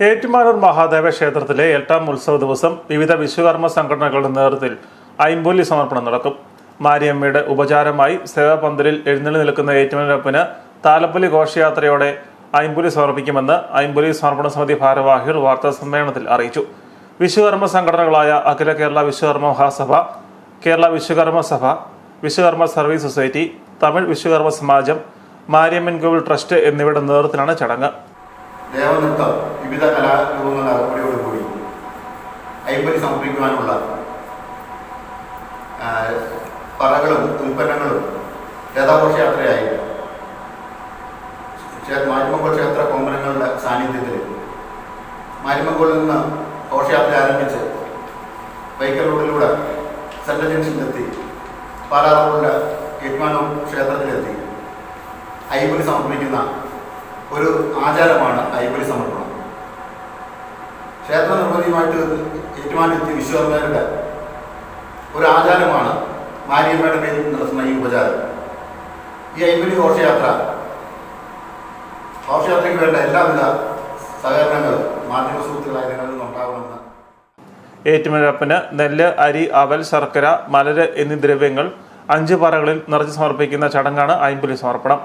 ഏറ്റുമാനൂർ മഹാദേവ ക്ഷേത്രത്തിലെ എട്ടാം ഉത്സവ ദിവസം വിവിധ വിശ്വകർമ്മ സംഘടനകളുടെ നേതൃത്വത്തിൽ ഐമ്പൊലി സമർപ്പണം നടക്കും. മാരിയമ്മയുടെ ഉപചാരമായി സേവാപന്തലിൽ എഴുന്നള്ളി നിൽക്കുന്ന ഏറ്റുമാനൂരപ്പന് താലപ്പൊലി ഘോഷയാത്രയോടെ ഐമ്പൊലി സമർപ്പിക്കുമെന്ന് ഐമ്പൊലി സമർപ്പണ സമിതി ഭാരവാഹികൾ വാർത്താ സമ്മേളനത്തിൽ അറിയിച്ചു. വിശ്വകർമ്മ സംഘടനകളായ അഖില Kerala Vishwakarma Mahasabha Kerala Vishwakarma Sabha Vishwakarma service society Tamil Vishwakarma Samajam Mariamman Kovil trust എന്നിവയുടെ നേതൃത്വത്തിലാണ് ചടങ്ങ്. ദേവനൃത്തം വിവിധ കലാരൂപങ്ങളുടെ അറുപടിയോടുകൂടി അയ്യപ്പനി സമർപ്പിക്കുവാനുള്ള പറകളും ഉൽപ്പന്നങ്ങളും രഥഘോഷയാത്രയായി മാരിമംഗോൾ ക്ഷേത്ര കോമ്പനങ്ങളുടെ സാന്നിധ്യത്തിൽ മാരിമംഗോളിൽ നിന്ന് ഘോഷയാത്ര ആരംഭിച്ച് ബൈക്കൽ റോഡിലൂടെ സെൻട്രൽ ജംഗ്ഷനിലെത്തി പാലാ റോഡിലെ ഏറ്റുമാനൂർ ക്ഷേത്രത്തിലെത്തി. അയ്യപ്പനി സമർപ്പിക്കുന്ന ഒരു ആചാരമാണ് അയ്യപ്പടി സമർപ്പണം. ക്ഷേത്ര നിർമ്മിതിയുമായിട്ട് ഏറ്റുമാനെത്തിയ വിശ്വകർമ്മരുടെ ഒരു ആചാരമാണ് മാരിയമ്മയുടെ പേരിൽ നടത്തുന്ന ഈ ഉപചാരം. ഈ അയ്യപ്പടി ഘോഷയാത്ര ഘോഷയാത്രയ്ക്ക് വേണ്ട എല്ലാവിധ സഹകരണങ്ങളും മാധ്യമ സുഹൃത്തുക്കളായ നിങ്ങളിൽ നിന്നുണ്ടാകുമെന്ന് ഏറ്റുമാനൂരപ്പന് നെല്ല് അരി അവൽ ശർക്കര മലര് എന്നീ ദ്രവ്യങ്ങൾ അഞ്ച് പാറകളിൽ നിറച്ച് സമർപ്പിക്കുന്ന ചടങ്ങാണ് ഐമ്പുലി സമർപ്പണം.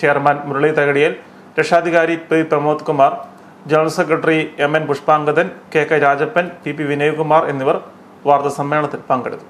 ചെയർമാൻ മുരളി തകടിയൽ രക്ഷാധികാരി P Pramod Kumar general secretary M N Pushpangadan K K Rajappan P P Vinayakumar എന്നിവർ വാർത്താ സമ്മേളനത്തിൽ പങ്കെടുത്തു.